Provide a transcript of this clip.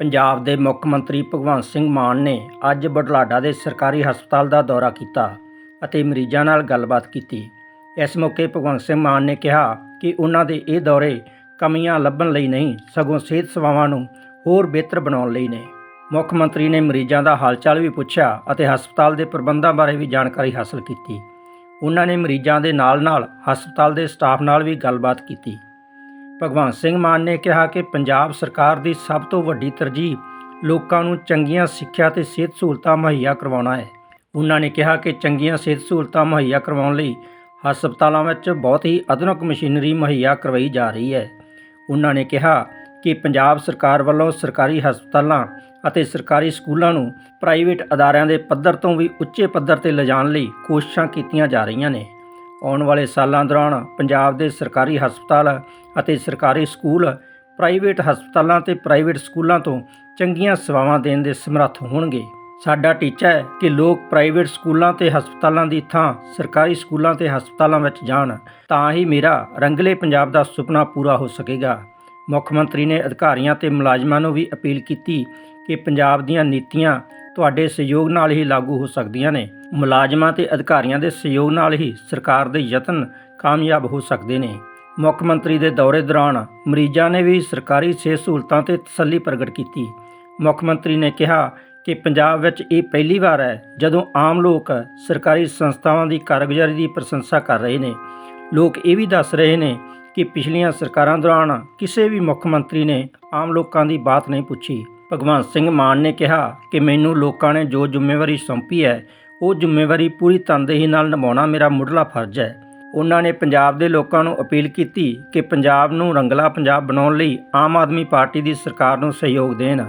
ਪੰਜਾਬ ਦੇ ਮੁੱਖ ਮੰਤਰੀ ਭਗਵੰਤ ਸਿੰਘ ਮਾਨ ਨੇ ਅੱਜ ਬੁਢਲਾਡਾ ਦੇ ਸਰਕਾਰੀ ਹਸਪਤਾਲ ਦਾ ਦੌਰਾ ਕੀਤਾ ਅਤੇ ਮਰੀਜ਼ਾਂ ਨਾਲ ਗੱਲਬਾਤ ਕੀਤੀ। ਇਸ ਮੌਕੇ ਭਗਵੰਤ ਸਿੰਘ ਮਾਨ ਨੇ ਕਿਹਾ ਕਿ ਉਹਨਾਂ ਦੇ ਇਹ ਦੌਰੇ ਕਮੀਆਂ ਲੱਭਣ ਲਈ ਨਹੀਂ, ਸਗੋਂ ਸਿਹਤ ਸੇਵਾਵਾਂ ਨੂੰ ਹੋਰ ਬਿਹਤਰ ਬਣਾਉਣ ਲਈ ਨੇ। ਮੁੱਖ ਮੰਤਰੀ ਨੇ ਮਰੀਜ਼ਾਂ ਦਾ ਹਾਲਚਾਲ ਵੀ ਪੁੱਛਿਆ ਅਤੇ ਹਸਪਤਾਲ ਦੇ ਪ੍ਰਬੰਧਾਂ ਬਾਰੇ ਵੀ ਜਾਣਕਾਰੀ ਹਾਸਲ ਕੀਤੀ। ਉਹਨਾਂ ਨੇ ਮਰੀਜ਼ਾਂ ਦੇ ਨਾਲ-ਨਾਲ ਹਸਪਤਾਲ ਦੇ ਸਟਾਫ ਨਾਲ ਵੀ ਗੱਲਬਾਤ ਕੀਤੀ। ਭਗਵੰਤ ਸਿੰਘ ਮਾਨ ਨੇ ਕਿਹਾ ਕਿ ਪੰਜਾਬ ਸਰਕਾਰ ਦੀ ਸਭ ਤੋਂ ਵੱਡੀ ਤਰਜੀਹ ਲੋਕਾਂ ਨੂੰ ਚੰਗੀਆਂ ਸਿੱਖਿਆ ਤੇ ਸਿਹਤ ਸਹੂਲਤਾਂ ਮੁਹੱਈਆ ਕਰਵਾਉਣਾ ਹੈ। ਉਹਨਾਂ ਨੇ ਕਿਹਾ ਕਿ ਚੰਗੀਆਂ ਸਿਹਤ ਸਹੂਲਤਾਂ ਮੁਹੱਈਆ ਕਰਵਾਉਣ ਲਈ ਹਸਪਤਾਲਾਂ ਵਿੱਚ ਬਹੁਤ ਹੀ ਆਧੁਨਿਕ ਮਸ਼ੀਨਰੀ ਮੁਹੱਈਆ ਕਰਵਾਈ ਜਾ ਰਹੀ ਹੈ। ਉਹਨਾਂ ਨੇ ਕਿਹਾ ਕਿ ਪੰਜਾਬ ਸਰਕਾਰ ਵੱਲੋਂ ਸਰਕਾਰੀ ਹਸਪਤਾਲਾਂ ਅਤੇ ਸਰਕਾਰੀ ਸਕੂਲਾਂ ਨੂੰ ਪ੍ਰਾਈਵੇਟ ਅਦਾਰਿਆਂ ਦੇ ਪੱਧਰ ਤੋਂ ਵੀ ਉੱਚੇ ਪੱਧਰ ਤੇ ਲਿਜਾਣ ਲਈ ਕੋਸ਼ਿਸ਼ਾਂ ਕੀਤੀਆਂ ਜਾ ਰਹੀਆਂ ਨੇ। ਆਉਣ ਵਾਲੇ ਸਾਲਾਂ ਦੌਰਾਨ ਪੰਜਾਬ ਦੇ ਸਰਕਾਰੀ ਹਸਪਤਾਲ ਅਤੇ ਸਰਕਾਰੀ ਸਕੂਲ ਪ੍ਰਾਈਵੇਟ ਹਸਪਤਾਲਾਂ ਤੇ ਪ੍ਰਾਈਵੇਟ ਸਕੂਲਾਂ ਤੋਂ ਚੰਗੀਆਂ ਸੇਵਾਵਾਂ ਦੇਣ ਦੇ ਸਮਰੱਥ ਹੋਣਗੇ। ਸਾਡਾ ਟੀਚਾ ਹੈ ਕਿ ਲੋਕ ਪ੍ਰਾਈਵੇਟ ਸਕੂਲਾਂ ਤੇ ਹਸਪਤਾਲਾਂ ਦੀ ਥਾਂ ਸਰਕਾਰੀ ਸਕੂਲਾਂ ਤੇ ਹਸਪਤਾਲਾਂ ਵਿੱਚ ਜਾਣ, ਤਾਂ ਹੀ ਮੇਰਾ ਰੰਗਲੇ ਪੰਜਾਬ ਦਾ ਸੁਪਨਾ ਪੂਰਾ ਹੋ ਸਕੇਗਾ। ਮੁੱਖ ਮੰਤਰੀ ਨੇ ਅਧਿਕਾਰੀਆਂ ਤੇ ਮੁਲਾਜ਼ਮਾਂ ਨੂੰ ਵੀ ਅਪੀਲ ਕੀਤੀ ਕਿ ਪੰਜਾਬ ਦੀਆਂ ਨੀਤੀਆਂ ਤੁਹਾਡੇ ਸਹਿਯੋਗ ਨਾਲ ਹੀ ਲਾਗੂ ਹੋ ਸਕਦੀਆਂ ਨੇ। ਮੁਲਾਜ਼ਮਾਂ ਤੇ ਅਧਿਕਾਰੀਆਂ ਦੇ ਸਹਿਯੋਗ ਨਾਲ ਹੀ ਸਰਕਾਰ ਦੇ ਯਤਨ ਕਾਮਯਾਬ ਹੋ ਸਕਦੇ ਨੇ। ਮੁੱਖ ਮੰਤਰੀ ਦੇ ਦੌਰੇ ਦੌਰਾਨ ਮਰੀਜ਼ਾਂ ਨੇ ਵੀ ਸਰਕਾਰੀ ਸਿਹਤ ਸਹੂਲਤਾਂ ਤੇ ਤਸੱਲੀ ਪ੍ਰਗਟ ਕੀਤੀ। ਮੁੱਖ ਮੰਤਰੀ ਨੇ ਕਿਹਾ ਕਿ ਪੰਜਾਬ ਵਿੱਚ ਇਹ ਪਹਿਲੀ ਵਾਰ ਹੈ ਜਦੋਂ ਆਮ ਲੋਕ ਸਰਕਾਰੀ ਸੰਸਥਾਵਾਂ ਦੀ ਕਾਰਗੁਜ਼ਾਰੀ ਦੀ ਪ੍ਰਸ਼ੰਸਾ ਕਰ ਰਹੇ ਨੇ। ਲੋਕ ਇਹ ਵੀ ਦੱਸ ਰਹੇ ਨੇ ਕਿ ਪਿਛਲੀਆਂ ਸਰਕਾਰਾਂ ਦੌਰਾਨ ਕਿਸੇ ਵੀ ਮੁੱਖ ਮੰਤਰੀ ਨੇ ਆਮ ਲੋਕਾਂ ਦੀ ਬਾਤ ਨਹੀਂ ਪੁੱਛੀ। ਭਗਵੰਤ ਸਿੰਘ ਮਾਨ ਨੇ ਕਿਹਾ ਕਿ ਮੈਨੂੰ ਲੋਕਾਂ ਨੇ ਜੋ ਜ਼ਿੰਮੇਵਾਰੀ ਸੌਂਪੀ ਹੈ, ਉਹ ਜ਼ਿੰਮੇਵਾਰੀ ਪੂਰੀ ਤਨਦੇਹੀ ਨਾਲ ਨਿਭਾਉਣਾ ਮੇਰਾ ਮੁੱਢਲਾ ਫਰਜ਼ ਹੈ। ਉਹਨਾਂ ਨੇ ਪੰਜਾਬ ਦੇ ਲੋਕਾਂ ਨੂੰ ਅਪੀਲ ਕੀਤੀ ਕਿ ਪੰਜਾਬ ਨੂੰ ਰੰਗਲਾ ਪੰਜਾਬ ਬਣਾਉਣ ਲਈ ਆਮ ਆਦਮੀ ਪਾਰਟੀ ਦੀ ਸਰਕਾਰ ਨੂੰ ਸਹਿਯੋਗ ਦੇਣ।